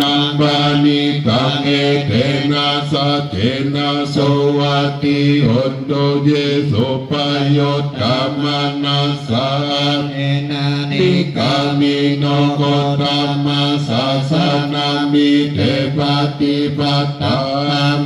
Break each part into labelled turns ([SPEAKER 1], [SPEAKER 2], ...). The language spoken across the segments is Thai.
[SPEAKER 1] นังบานิกังเอเทนะสัจเจนะโสวัตติหุนตุเยสุปโยตกามานัสสา
[SPEAKER 2] เอนานิ
[SPEAKER 1] นิกามิโนโกตัมมาสาสนามิเทปฏิปัตตา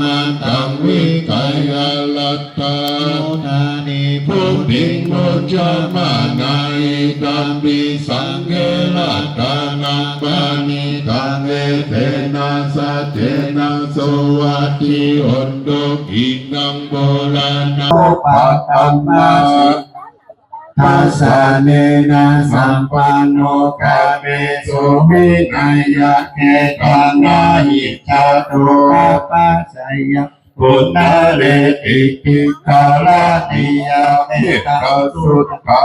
[SPEAKER 1] มาตังวิกายลัตตา
[SPEAKER 2] โมทานิ
[SPEAKER 1] พุทธิโนจามานายตัมปิสังเกลัตตานังบานิกังเอเทนะสัจเจนะโสวัตติหุนตุกินังโบราณัง
[SPEAKER 2] ปัตตมาสิทัสสะเนนะสัมปันโนกาเมสุวินัยยะเกตังนาหิจาตุปัสสยะปุณณเรติติกาลาติยาเมตตาสุตตา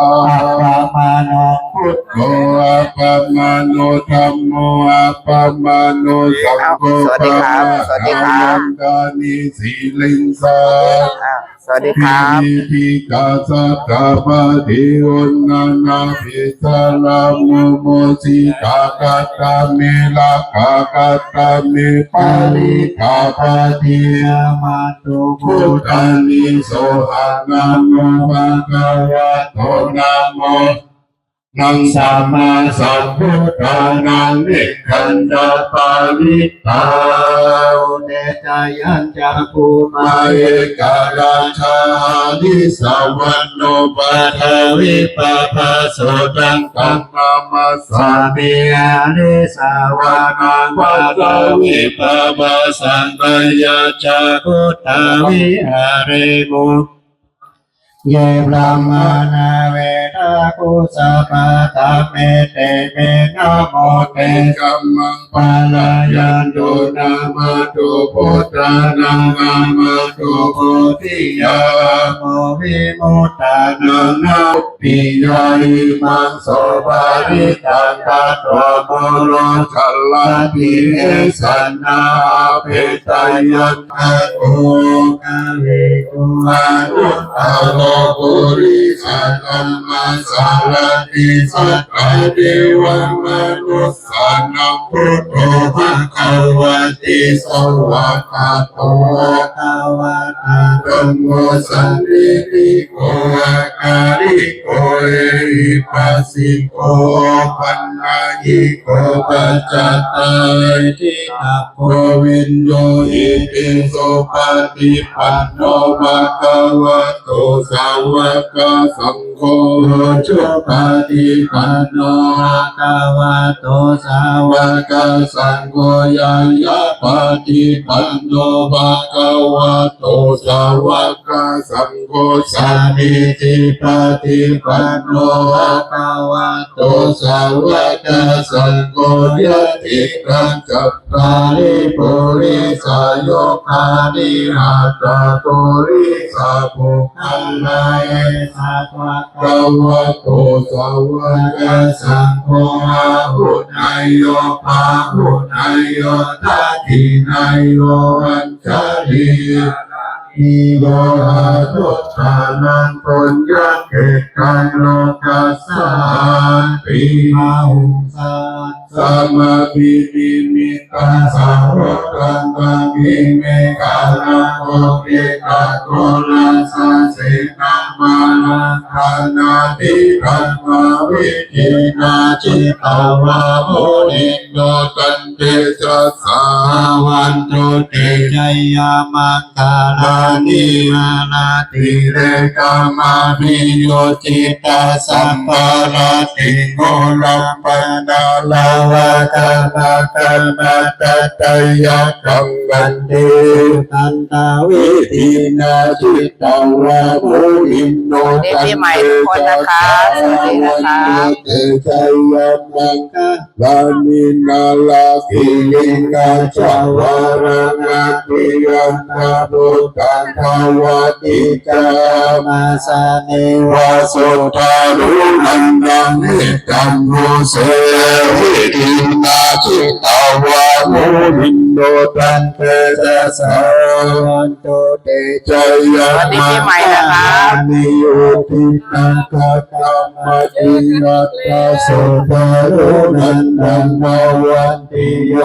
[SPEAKER 2] ปะมาโน
[SPEAKER 1] พุทโธอะปะมาโนธัมโมอะปะมาโนสังโฆ
[SPEAKER 3] สวัสดีครับสวัสดีครับ
[SPEAKER 1] กานิสีลิงสา
[SPEAKER 3] สวัสดีครับ
[SPEAKER 1] ปิกาสัตตาปะทิโอนานาภิสาลามุโมสิกากัตตาเมลากากัตตาเมปาริกาปะทิ
[SPEAKER 2] ยามาตุ
[SPEAKER 1] พุทธานิโสหะนะโมภะคะวะโตนะโม นังสัมมาสัมพุทธานังนิคันดาปาริตา
[SPEAKER 2] เนจายัญจักภูมา
[SPEAKER 1] เอการาชาดิสาวันโนปัทวิปะภาโสตังตังนามาสา
[SPEAKER 2] สา
[SPEAKER 1] มิ
[SPEAKER 2] มีอาเนสาวานัง
[SPEAKER 1] ปั
[SPEAKER 2] ปั
[SPEAKER 1] ท
[SPEAKER 2] ต
[SPEAKER 1] วิปะภาสังกายาจา
[SPEAKER 2] พุทาวิหาเรมุเยบรามมานาเว นะกุสปะตะเมเตเมนะโมเต
[SPEAKER 1] กัมมัง
[SPEAKER 2] ปาลายันโด
[SPEAKER 1] โดนามาตุพุทธานังอามาตุโพธิยา
[SPEAKER 2] โมวิมุตตานั
[SPEAKER 1] งนาปิยานิมังโสภาริตังกัตวโมโรชัลลาภิเอสันนาเพตายันอาโก
[SPEAKER 2] กาเวกุ
[SPEAKER 1] อานุตาโล ปุริสัตัมสารติสัตตเดวมนุสสานังพุทโธภะคะวะติสวะคาโต
[SPEAKER 2] ภาวะตา
[SPEAKER 1] ธัมโมสันติติโกอาการิโกเอหิปัสสิโกปัญญายิโกปัจจตัย
[SPEAKER 2] ทิตา
[SPEAKER 1] โควินโยอิติโสปฏิปันโนภะคะวะโตสาวกสัง โฆจุปฏิปันโน
[SPEAKER 2] ภะคะวะโตสาว
[SPEAKER 1] กสังโฆยังยะปฏิปันโนภะคะวะโตสาวกสังโฆสามิจิปฏิปันโนภะคะวะโตสาวกสังโฆยะติรังจัตตาริปุริสายกานิหัตตปุริสาภุคันลาย
[SPEAKER 2] สัตวะ
[SPEAKER 1] ภะวะโตสาวกสังโฆอาหุนายโยภาหุนายโยทัตถินายโยอัญชลีอิโยอาทุตานังปุญญเกตังโลกัสสาปิ
[SPEAKER 2] อาหุสัต
[SPEAKER 1] สัมมาปิปิม ตาสาวกังกังกิเมกานาโอติกาโกลาสาเสนามา นาคานาติรัมมาวิจินาจิตาวาโมนิโนตันเตจัสสาวันตุเต
[SPEAKER 2] จยามังคาลานิมาลาติ
[SPEAKER 1] ติเรกามามิโยจิตาสัมปาราติโกลัมปนาลาวะตาลาคันนาตตยะกังกันเต
[SPEAKER 2] ตันตาวิ
[SPEAKER 1] อินาจิตาวะโมหินโน
[SPEAKER 3] สวัสดีปีใหม่ทุกคนนะคะสวัสดีนะคะ
[SPEAKER 1] เตชัยยมังลานินาลาคิลินาชาวารังอาติยันนาบุตันทาวติจา
[SPEAKER 2] มาสาเน
[SPEAKER 1] วาสุตารุนันดังนิจัมโมเสวิตินาจิตาวะโมหิน โดตันเตจะสา
[SPEAKER 2] วันโตเต
[SPEAKER 1] จยา
[SPEAKER 3] สวัสดีปีใหม่นะคะ
[SPEAKER 1] นิโยติตังกะกรรมตินัตตาสุตารุนันดังนาวันติโย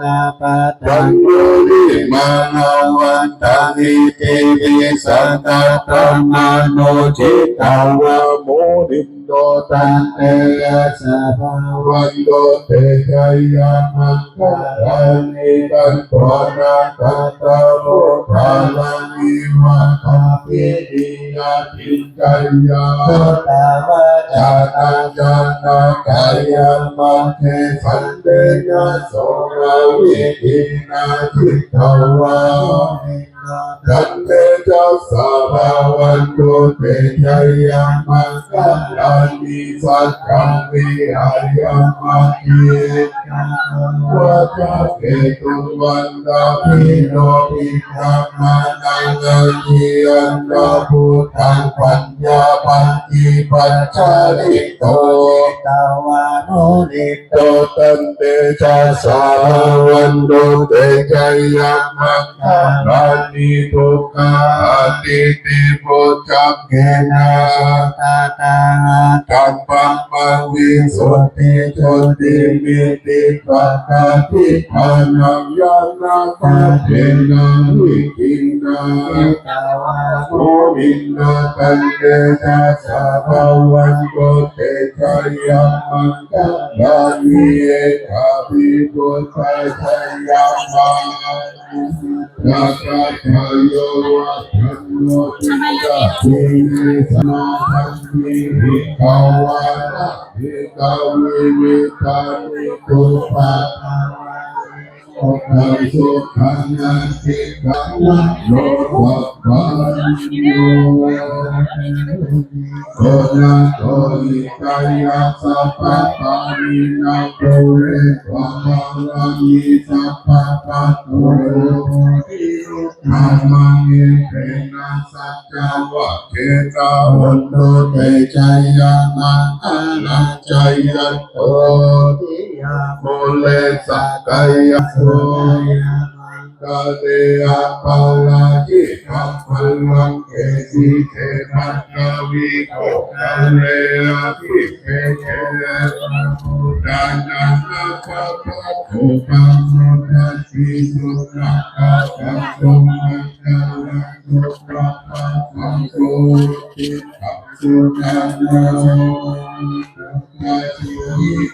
[SPEAKER 2] นาปะ
[SPEAKER 1] ตังโยนิมานาวันตังอิติปิสัตตะธรรมานุจิตตาวะโม ดินโนตั
[SPEAKER 2] ตั
[SPEAKER 1] นเต
[SPEAKER 2] เตสะภา
[SPEAKER 1] วันโดเตชยามังคลานิกันตนาคัตตาโมทาลังอิวะคาปินิยาติจัยยา
[SPEAKER 2] ตาวะ
[SPEAKER 1] จานาจานากายามาเทสันเตนะโสราวิทินาทิตวา คันเตเจัสสะภาวันโตเตชยยามังคลานิสัจจามิอายัมมาทิวัจเกตุวันดาพิโนปิธรรมานังเกียันตาพุทธังปัญญาปัญจิปัญจาริโต
[SPEAKER 2] ตาวาโนนิ
[SPEAKER 1] โตตันเตชะสาวันโดเตชะยยามังคลานิทุกขาติติโพจักเกนะ
[SPEAKER 2] นะโสตาตา
[SPEAKER 1] กัมปังมังวิสุทธิโชติมิติปัตติภานังยานาคาเทนะวิกินา
[SPEAKER 2] ตาวา
[SPEAKER 1] โมมินนาตันเตชะสาภาวันโกเตชะยามังคลานิเอคาปิโกเตามังนาคาวา ปิเนสนา สุขังนันติกังนะโลภะปัญโยโกนะโตอิกายะสัพพะปานินาโตเรวะมะระมิสัพพะปะโตนามังเอเตนะสัจจวะเกตาหุนโตเตชัยยามังคลังชัยยันโต
[SPEAKER 2] ติ
[SPEAKER 1] โมเลสักกายะโสกาเตอะปาลาจิตัมพลังเกสิเทมันกวิโกกาเลอะพิเกเกดานานาคาปะโคปังโนทัสสิสุนักขะตังโตมังคลังโตปะปะสังโฆติตังสุนันโนตัสสิ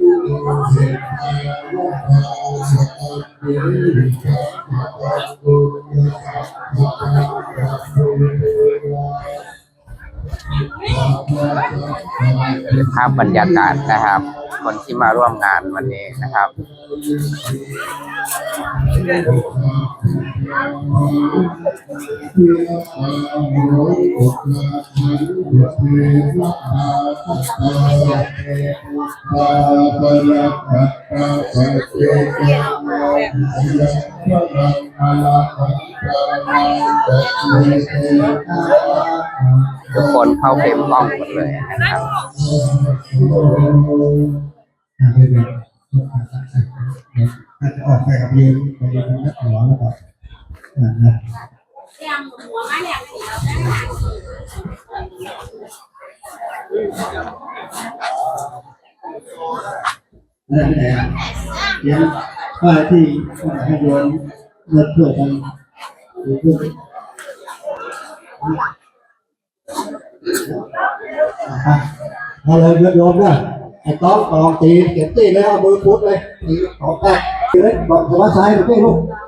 [SPEAKER 3] ภาพบรรยากาศนะครับ คนที่มาร่วมงานวันนี้นะครับ ทุกคนเข้าเฟรมกล้องหมดเลยนะครับ
[SPEAKER 2] อาจจะออกไปกับเรียนไปเรียืนนักหัวแล้วก็นะ
[SPEAKER 4] เรียงหัวมาเรียงหัว
[SPEAKER 2] นั่นแหละเดี๋ยวป้าที่ให้โยนเลือดเพื่อกันเพื่อเอาเลยเลือดโยมด้วย ไอ้ต้องกองตีเก็บตีแล้วเอามือพุดเลยตีของแตกเลยบอกว่าซ้ายหรือไม่ลูก